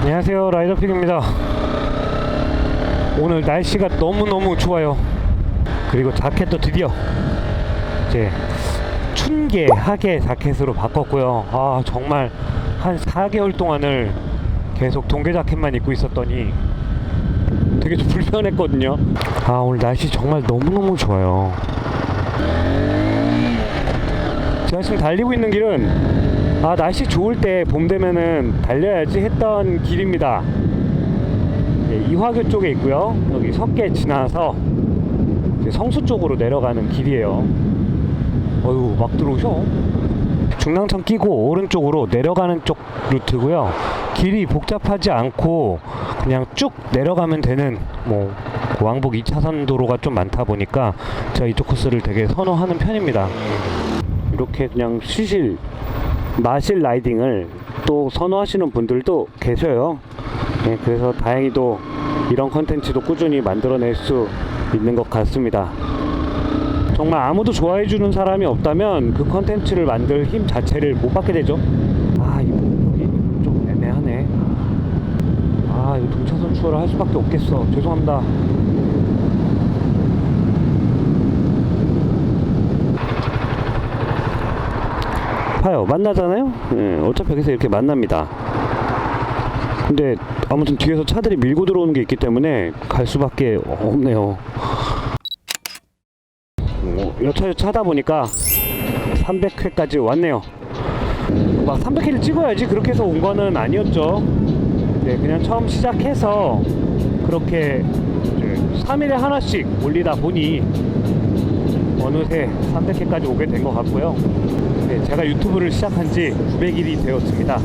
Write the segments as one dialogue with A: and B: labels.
A: 안녕하세요 라이더픽입니다. 오늘 날씨가 너무너무 좋아요. 그리고 자켓도 드디어 이제 춘계 하계 자켓으로 바꿨고요. 아 정말 한 4개월 동안을 계속 동계 자켓만 입고 있었더니 되게 좀 불편했거든요. 아 오늘 날씨 정말 너무너무 좋아요. 제가 지금 달리고 있는 길은 아 날씨 좋을 때 봄 되면은 달려야지 했던 길입니다. 예, 이화교 쪽에 있고요. 여기 석계 지나서 성수 쪽으로 내려가는 길이에요. 어유 막 들어오셔. 중랑천 끼고 오른쪽으로 내려가는 쪽 루트고요. 길이 복잡하지 않고 그냥 쭉 내려가면 되는 뭐 왕복 2차선 도로가 좀 많다 보니까 제가 이쪽 코스를 되게 선호하는 편입니다. 이렇게 그냥 시실 마실 라이딩을 또 선호하시는 분들도 계셔요. 네, 그래서 다행히도 이런 컨텐츠도 꾸준히 만들어낼 수 있는 것 같습니다. 정말 아무도 좋아해 주는 사람이 없다면 그 컨텐츠를 만들 힘 자체를 못 받게 되죠. 아, 이거 여기 좀 애매하네. 아, 이거 동차선 추월을 할 수밖에 없겠어. 죄송합니다. 봐요. 만나잖아요? 예, 어차피 여기서 이렇게 만납니다. 근데 아무튼 뒤에서 차들이 밀고 들어오는 게 있기 때문에 갈 수밖에 없네요. 어, 여차여차 하다 보니까 300회까지 왔네요. 막 300회를 찍어야지 그렇게 해서 온 거는 아니었죠. 네, 그냥 처음 시작해서 그렇게 3일에 하나씩 올리다 보니 어느새 300회까지 오게 된 것 같고요 네, 제가 유튜브를 시작한 지 900일이 되었습니다.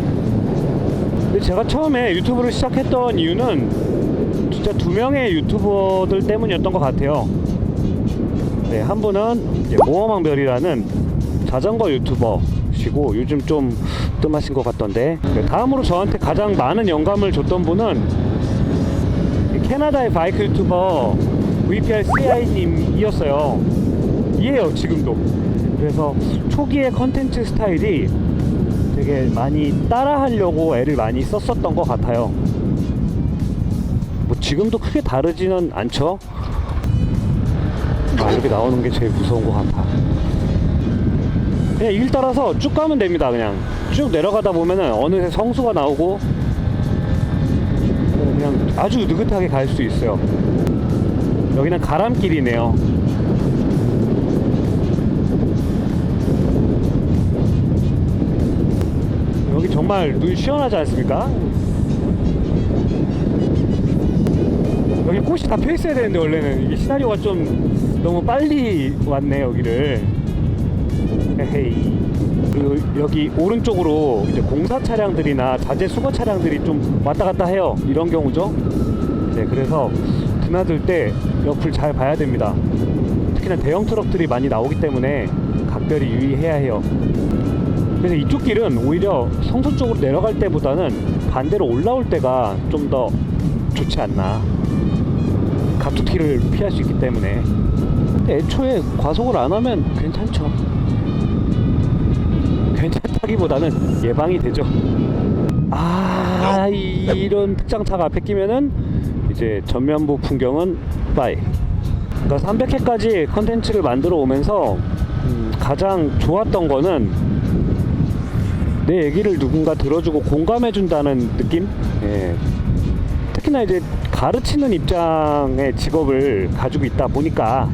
A: 제가 처음에 유튜브를 시작했던 이유는 진짜 두 명의 유튜버들 때문이었던 것 같아요. 네, 한 분은 모험왕별이라는 자전거 유튜버시고 요즘 좀 뜸하신 것 같던데 네, 다음으로 저한테 가장 많은 영감을 줬던 분은 이 캐나다의 바이크 유튜버 VPR CI님이었어요. 이에요 지금도. 그래서 초기의 컨텐츠 스타일이 되게 많이 따라하려고 애를 많이 썼었던 것 같아요. 뭐 지금도 크게 다르지는 않죠. 아, 이렇게 나오는 게 제일 무서운 것 같아. 그냥 일 따라서 쭉 가면 됩니다. 그냥 쭉 내려가다 보면은 어느새 성수가 나오고 그냥 아주 느긋하게 갈 수 있어요. 여기는 가람길이네요. 정말 눈 시원하지 않습니까? 여기 꽃이 다펴 있어야 되는데 원래는. 이게 시나리오가 좀 너무 빨리 왔네 여기를. 에헤이. 그리고 여기 오른쪽으로 이제 공사 차량들이나 자재 수거 차량들이 좀 왔다 갔다 해요. 이런 경우죠. 네 그래서 드나들 때 옆을 잘 봐야 됩니다. 특히나 대형 트럭들이 많이 나오기 때문에 각별히 유의해야 해요 그래서 이쪽 길은 오히려 성수 쪽으로 내려갈 때보다는 반대로 올라올 때가 좀 더 좋지 않나. 갑툭튀를 피할 수 있기 때문에. 애초에 과속을 안 하면 괜찮죠. 괜찮다기보다는 예방이 되죠. 아, 이- 이런 특장차가 앞에 끼면은 이제 전면부 풍경은 빠이. 그러니까 300회까지 컨텐츠를 만들어 오면서 음, 가장 좋았던 거는 내 얘기를 누군가 들어주고 공감해준다는 느낌? 예. 특히나 이제 가르치는 입장의 직업을 가지고 있다 보니까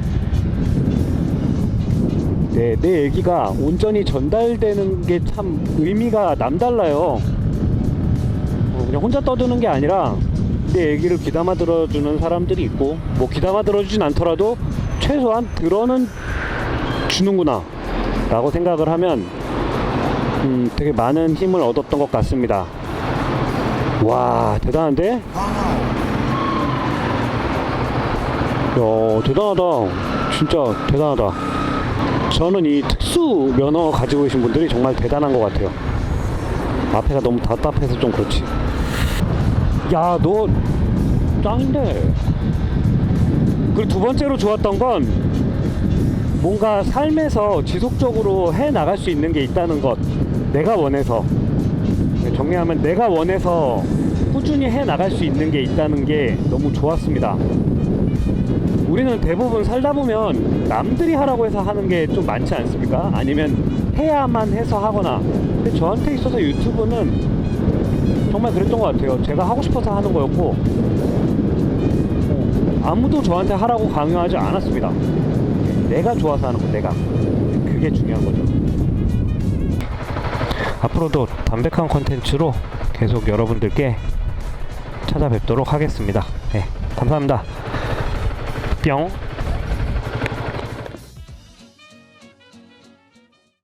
A: 네, 내 얘기가 온전히 전달되는 게 참 의미가 남달라요. 어, 그냥 혼자 떠드는 게 아니라 내 얘기를 귀담아 들어주는 사람들이 있고 뭐 귀담아 들어주진 않더라도 최소한 들어는 주는구나 라고 생각을 하면 음, 되게 많은 힘을 얻었던 것 같습니다. 와, 대단한데? 야, 대단하다. 진짜 대단하다. 저는 이 특수 면허 가지고 계신 분들이 정말 대단한 것 같아요. 앞에가 너무 답답해서 좀 그렇지. 야, 너 짱인데. 그리고 두 번째로 좋았던 건 뭔가 삶에서 지속적으로 해 나갈 수 있는 게 있다는 것. 내가 원해서. 정리하면 내가 원해서 꾸준히 해 나갈 수 있는 게 있다는 게 너무 좋았습니다. 우리는 대부분 살다 보면 남들이 하라고 해서 하는 게 좀 많지 않습니까? 아니면 해야만 해서 하거나. 근데 저한테 있어서 유튜브는 정말 그랬던 것 같아요. 제가 하고 싶어서 하는 거였고, 어, 아무도 저한테 하라고 강요하지 않았습니다. 내가 좋아서 하는 거, 내가. 그게 중요한 거죠. 앞으로도 담백한 컨텐츠로 계속 여러분들께 찾아뵙도록 하겠습니다. 네, 감사합니다. 뿅.